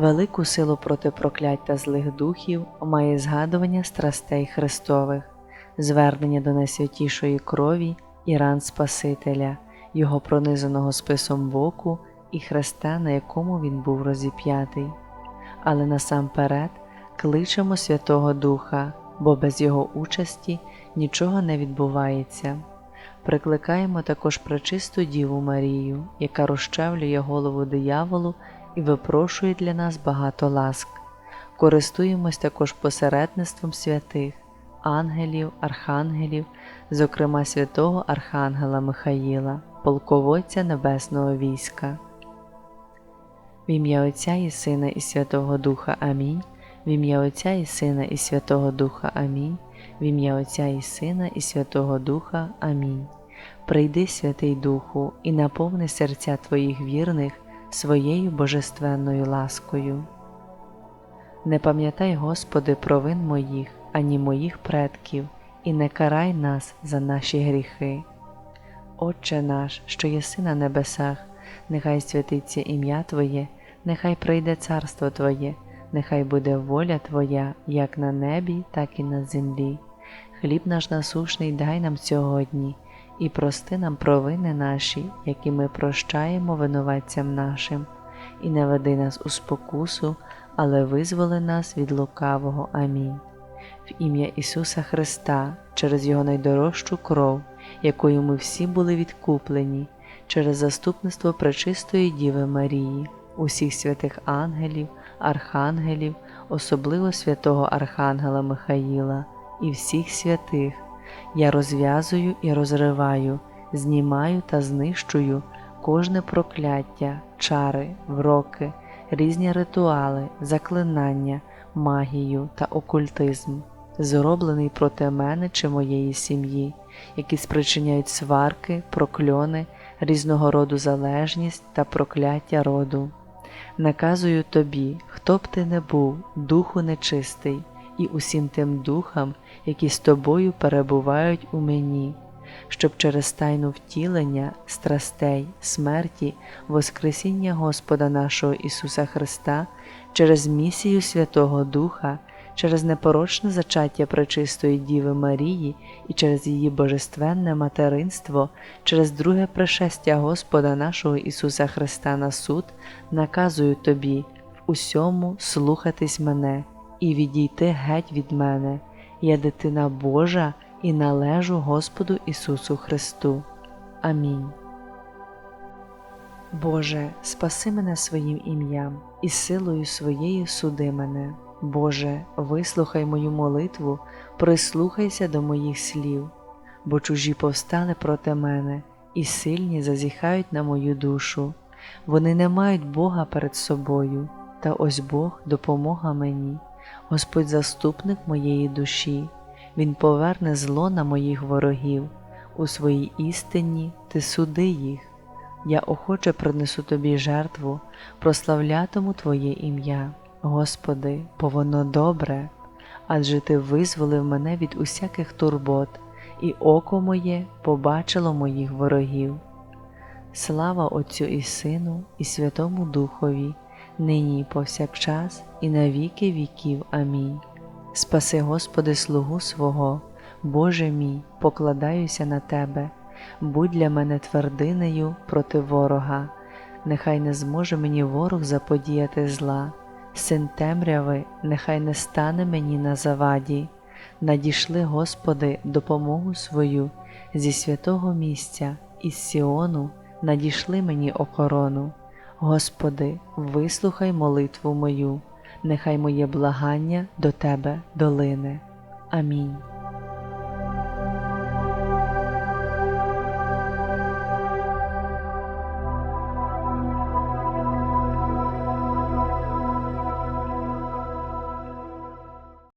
Велику силу проти проклять та злих духів має згадування страстей Христових, звернення до найсвятішої крові і ран Спасителя, Його пронизаного списом боку і хреста, на якому Він був розіп'ятий. Але насамперед кличемо Святого Духа, бо без Його участі нічого не відбувається. Прикликаємо також пречисту Діву Марію, яка розчавлює голову дияволу і випрошує для нас багато ласк. Користуємось також посередництвом святих, ангелів, архангелів, зокрема святого Архангела Михаїла, полководця Небесного війська. В ім'я Отця і Сина і Святого Духа Амінь. В ім'я Отця і Сина і Святого Духа Амінь. В ім'я Отця і Сина і Святого Духа Амінь. Прийди, Святий Духу, і наповни серця Твоїх вірних своєю божественною ласкою. Не пам'ятай, Господи, провин моїх, ані моїх предків, і не карай нас за наші гріхи. Отче наш, що єси на небесах, нехай святиться ім'я Твоє, нехай прийде царство Твоє, нехай буде воля Твоя, як на небі, так і на землі. Хліб наш насушний дай нам сьогодні, і прости нам провини наші, які ми прощаємо винуватцям нашим, і не веди нас у спокусу, але визволи нас від лукавого. Амінь. В ім'я Ісуса Христа, через Його найдорожчу кров, якою ми всі були відкуплені, через заступництво Пречистої Діви Марії, усіх святих ангелів, архангелів, особливо святого Архангела Михаїла і всіх святих, я розв'язую і розриваю, знімаю та знищую кожне прокляття, чари, вроки, різні ритуали, заклинання, магію та окультизм, зроблений проти мене чи моєї сім'ї, які спричиняють сварки, прокльони, різного роду залежність та прокляття роду. Наказую тобі, хто б ти не був, духу нечистий, і усім тим духам, які з тобою перебувають у мені, щоб через тайну втілення, страстей, смерті, Воскресіння Господа нашого Ісуса Христа, через місію Святого Духа, через непорочне зачаття Пречистої Діви Марії і через її божественне материнство, через друге пришестя Господа нашого Ісуса Христа на суд, наказую тобі усьому слухатись мене і відійти геть від мене. Я дитина Божа і належу Господу Ісусу Христу. Амінь. Боже, спаси мене своїм ім'ям і силою своєю суди мене. Боже, вислухай мою молитву, прислухайся до моїх слів, бо чужі повстали проти мене і сильні зазіхають на мою душу. Вони не мають Бога перед собою, та ось Бог допомога мені, Господь заступник моєї душі, Він поверне зло на моїх ворогів, у своїй істині ти суди їх. Я охоче принесу тобі жертву, прославлятиму Твоє ім'я, Господи, бо воно добре, адже Ти визволив мене від усяких турбот, і око моє побачило моїх ворогів. Слава Отцю і Сину, і Святому Духові, нині і повсякчас, і на віки віків. Амінь. Спаси, Господи, слугу свого, Боже мій, покладаюся на Тебе будь для мене твердинею проти ворога, нехай не зможе мені ворог заподіяти зла, син темряви, нехай не стане мені на заваді. Надійшли, Господи, допомогу свою зі святого місця, із Сіону надійшли мені охорону. Господи, вислухай молитву мою, нехай моє благання до Тебе долине. Амінь.